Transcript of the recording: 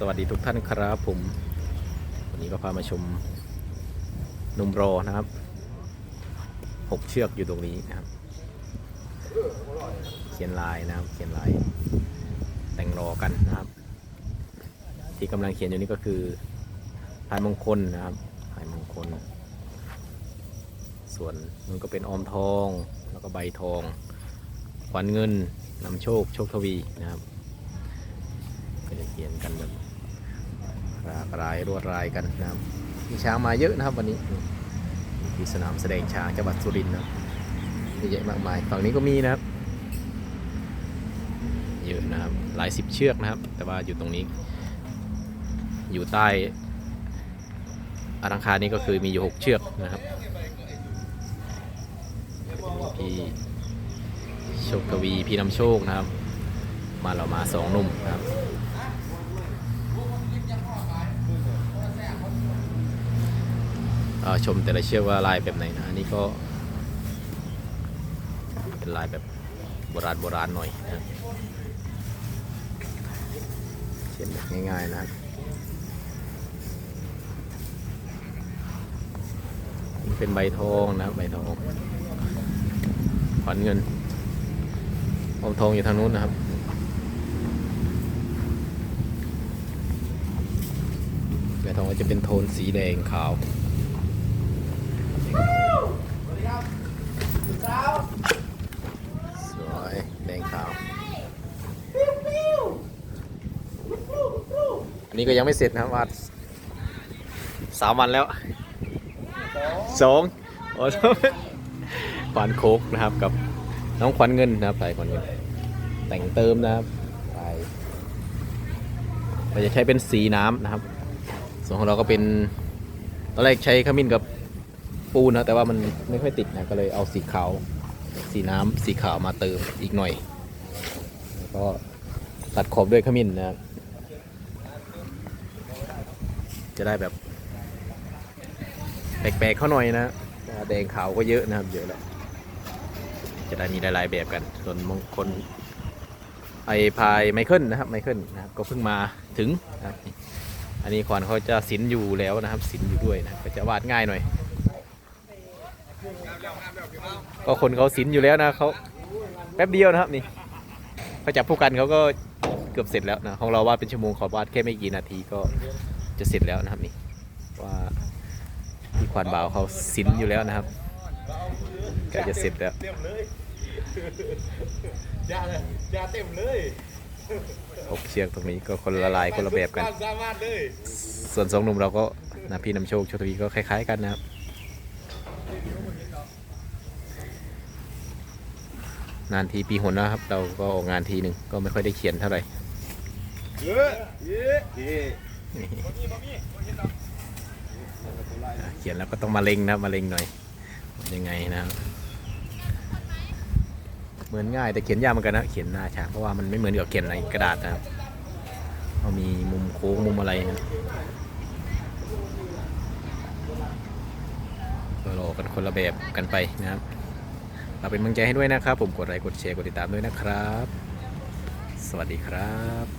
สวัสดีทุกท่านครับผม วันนี้ก็พามาชมนุ่มรอนะครับหกเชือกอยู่ตรงนี้นะครับ เขียนลายนะครับ เขียนลาย แต่งรอกันนะครับ ที่กำลังเขียนอยู่นี่ก็คือพายมงคลนะครับพายมงคล ส่วนนู้นก็เป็นออมทอง แล้วก็ใบทอง ขวัญเงินนำโชค โชคทวีนะครับก็จะเขียนกันแบบ รากรายรวดรายกันนะครับมีช้างมาเยอะนะครับวันนี้ที่สนามแสดงช้างจังหวัดสุรินทร์นะครับเยอะแยะมากมายฝั่งนี้ก็มีนะครับ เยอะนะครับหลายสิบเชือกนะครับ แต่ว่าอยู่ตรงนี้ อยู่ใต้อารังคารนี้ก็คือมีอยู่หกเชือกนะครับพี่โชคทวีพี่นำโชคนะครับ มาเรามาสองนุ่มนะครับ เอ่อ ชมแต่ละเชือกว่าลายแบบไหนนะอันนี้ก็เป็นลายแบบโบราณโบราณหน่อยนะเขียนแบบง่ายๆนะนี่เป็นใบทองนะใบทองขวัญเงินอมทองอยู่ทางนู้นนะครับใบทองก็จะเป็นโทนสีแดงขาว สวยแดงขาว อันนี้ก็ยังไม่เสร็จนะครับวาดสามวันแล้วสองโอ้โหขวัญโคกนะครับกับน้องขวัญเงินนะครับลายขวัญเงินแต่งเติมนะครับลายเราจะใช้เป็นสีน้ำนะครับ ส่วนของเราก็เป็นตอนแรกใช้ขมิ้นกับ ปูนนะแต่ว่ามันไม่ค่อยติดนะก็เลยเอาสีขาว สีน้ำสีขาวมาเติมอีกหน่อยแล้วก็ตัดขอบด้วยขมิ้นนะครับจะได้แบบแปลกๆเขาหน่อยนะแดงขาวก็เยอะนะครับเยอะแล้วจะได้มีหลายๆแบบกัน ส่วนมงคลไอพายไมเคิลนะครับไมเคิลนะครับก็เพิ่งมาถึงนะครับอันนี้ควานเขาจะศิลอยู่แล้วนะครับศิลอยู่ด้วยนะก็จะวาดง่ายหน่อย ก็คนเขาศิลอยู่แล้วนะเขาแป๊บเดียวนะครับนี่เขาจับผู้กันเขาก็เกือบเสร็จแล้วนะของเราวาดเป็นชั่วโมงขอวาดแค่ไม่กี่นาทีก็จะเสร็จแล้วนะครับนี่ว่าพี่ควานบ่าวเขาศิลอยู่แล้วนะครับใกล้จะเสร็จแล้วเต็มเลยยาเลยยาเต็มเลยหกเชือกตรงนี้ก็คนละลายคนละแบบกันความสามารถเลยส่วนสองหนุ่มเราก็นะพี่นำโชคโชคทวีก็คล้าย ๆ กันนะครับ นานทีปีหนนะครับ เราก็ออกงานทีหนึ่งก็ไม่ค่อยได้เขียนเท่าไหร่เยอะเยอะเขียนแล้วก็ต้องมาเล็งนะมาเล็งหน่อยยังไงนะครับเหมือนง่ายแต่เขียนยากเหมือนกันนะเขียนหน้าช้างเพราะว่ามันไม่เหมือนกับเขียนในกระดาษนะครับเขามีมุมโค้งมุมอะไรนะรอกันคนละแบบกันไปนะครับ เราเป็นกำลังใจให้ด้วยนะครับ ผมกดไลค์กดแชร์กดติดตามด้วยนะครับ สวัสดีครับ